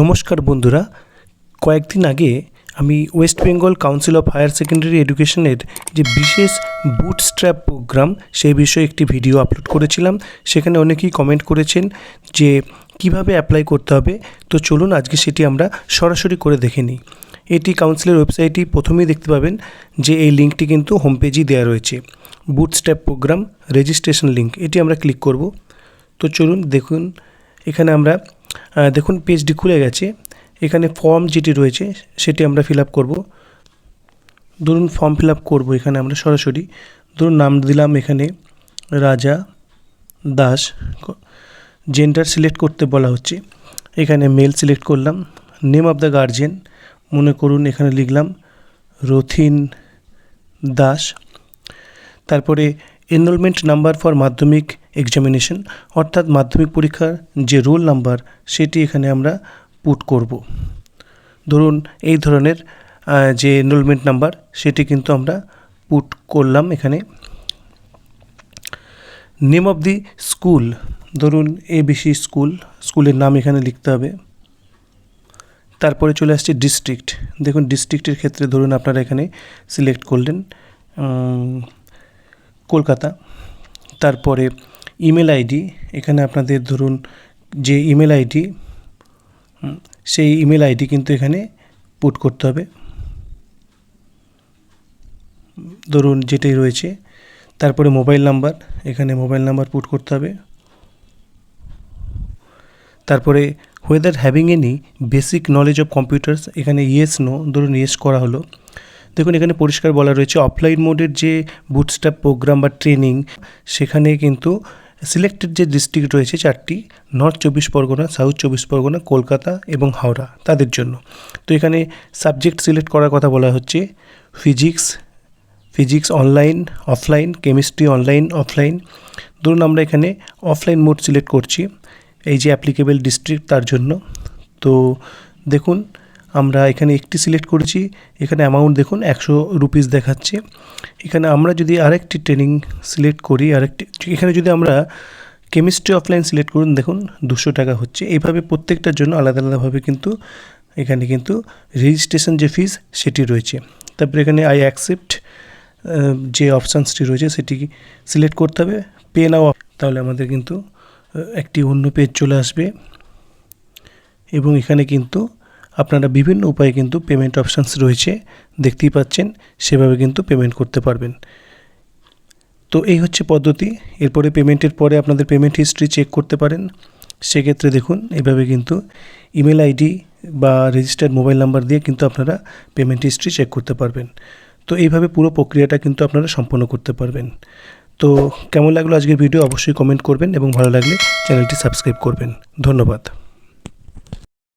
নমস্কার বন্ধুরা। কয়েকদিন আগে আমি West Bengal council of higher secondary এডুকেশনের যে বিশেষ বুট স্ট্র্যাপ প্রোগ্রাম সেই বিষয়ে একটি ভিডিও আপলোড করেছিলাম। সেখানে অনেকেই কমেন্ট করেছেন যে কীভাবে অ্যাপ্লাই করতে হবে। তো চলুন আজকে সেটি আমরা সরাসরি করে দেখে নিই। এটি কাউন্সিলের ওয়েবসাইটটি প্রথমেই দেখতে পাবেন যে এই লিঙ্কটি কিন্তু হোম পেজেই দেওয়া রয়েছে। Boot strap program registration link এটি আমরা ক্লিক করব। তো চলুন দেখুন, এখানে আমরা দেখুন পেজটি খুলে গেছে। এখানে ফর্ম যেটি রয়েছে, সেটি আমরা ফিল আপ করব। ধরুন ফর্ম ফিল আপ করব এখানে আমরা সরাসরি। ধরুন, নাম দিলাম এখানে রাজা দাস। জেন্ডার সিলেক্ট করতে বলা হচ্ছে। এখানে মেল সিলেক্ট করলাম। নেম অফ দ্য গার্জেন মনে করুন, এখানে লিখলাম রথিন দাস। তারপরে enrolment number for Madhyamik examination অর্থাৎ মাধ্যমিক পরীক্ষার যে রোল নাম্বার সেটি এখানে আমরা পুট করব। ধরুন এই ধরনের যে এনরোলমেন্ট নাম্বার সেটি কিন্তু আমরা পুট করলাম এখানে। নেম অফ দি স্কুল ধরুন এবিসি স্কুল স্কুলের নাম এখানে লিখতে হবে। তারপরে চলে আসছে ডিস্ট্রিক্ট দেখুন ডিস্ট্রিক্টের ক্ষেত্রে ধরুন আপনারা এখানে সিলেক্ট করলেন কলকাতা। তারপরে ইমেল আইডি, এখানে আপনাদের ধরুন যে ইমেল আইডি সেই ইমেল আইডি কিন্তু এখানে পুট করতে হবে। ধরুন যেটাই রয়েছে, তারপরে মোবাইল নাম্বার, এখানে মোবাইল নাম্বার পুট করতে হবে। তারপরে whether having any basic knowledge of computers এখানে ইয়েস নো ধরুন ইয়েস করা হলো। দেখুন এখানে পরিষ্কার বলা রয়েছে অফলাইন মোডের যে বুটস্ট্যাপ প্রোগ্রাম বা ট্রেনিং সেখানে কিন্তু সিলেক্টেড যে ডিস্ট্রিক্ট রয়েছে চারটি নর্থ চব্বিশ পরগনা সাউথ চব্বিশ পরগনা, কলকাতা এবং হাওড়া, তাদের জন্য। তো এখানে সাবজেক্ট সিলেক্ট করার কথা বলা হচ্ছে physics physics online offline chemistry online offline ধরুন আমরা এখানে অফলাইন মোড সিলেক্ট করছি, এই যে অ্যাপ্লিকেবল ডিস্ট্রিক্ট তার জন্য। তো দেখুন আমরা এখানে একটি সিলেক্ট করেছি। এখানে অ্যামাউন্ট দেখুন, একশো রুপিস দেখাচ্ছে। এখানে আমরা যদি আরেকটি ট্রেনিং সিলেক্ট করি, আরেকটি, এখানে যদি আমরা কেমিস্ট্রি অফলাইন সিলেক্ট করুন, দেখুন দুশো টাকা হচ্ছে। এইভাবে প্রত্যেকটার জন্য আলাদা আলাদাভাবে কিন্তু, এখানে কিন্তু রেজিস্ট্রেশন যে ফিস সেটি রয়েছে। তারপরে এখানে আই অ্যাকসেপ্ট যে অপশানসটি রয়েছে, সেটি সিলেক্ট করতে হবে। পে নাও তাহলে আমাদের কিন্তু একটি অন্য পেজ চলে আসবে। এবং এখানে কিন্তু আপনারা বিভিন্ন উপায়ে কিন্তু পেমেন্ট অপশানস রয়েছে, দেখতেই পাচ্ছেন, সেভাবে কিন্তু পেমেন্ট করতে পারবেন। তো এই হচ্ছে পদ্ধতি, এরপরে পেমেন্টের পরে আপনাদের পেমেন্ট হিস্ট্রি চেক করতে পারেন। সেক্ষেত্রে দেখুন, এভাবে কিন্তু ইমেল আইডি বা রেজিস্টার্ড মোবাইল নাম্বার দিয়ে কিন্তু আপনারা পেমেন্ট হিস্ট্রি চেক করতে পারবেন। তো এইভাবে পুরো প্রক্রিয়াটা কিন্তু আপনারা সম্পন্ন করতে পারবেন। তো কেমন লাগল আজকের ভিডিও অবশ্যই কমেন্ট করবেন এবং ভালো লাগলে চ্যানেলটি সাবস্ক্রাইব করবেন। ধন্যবাদ।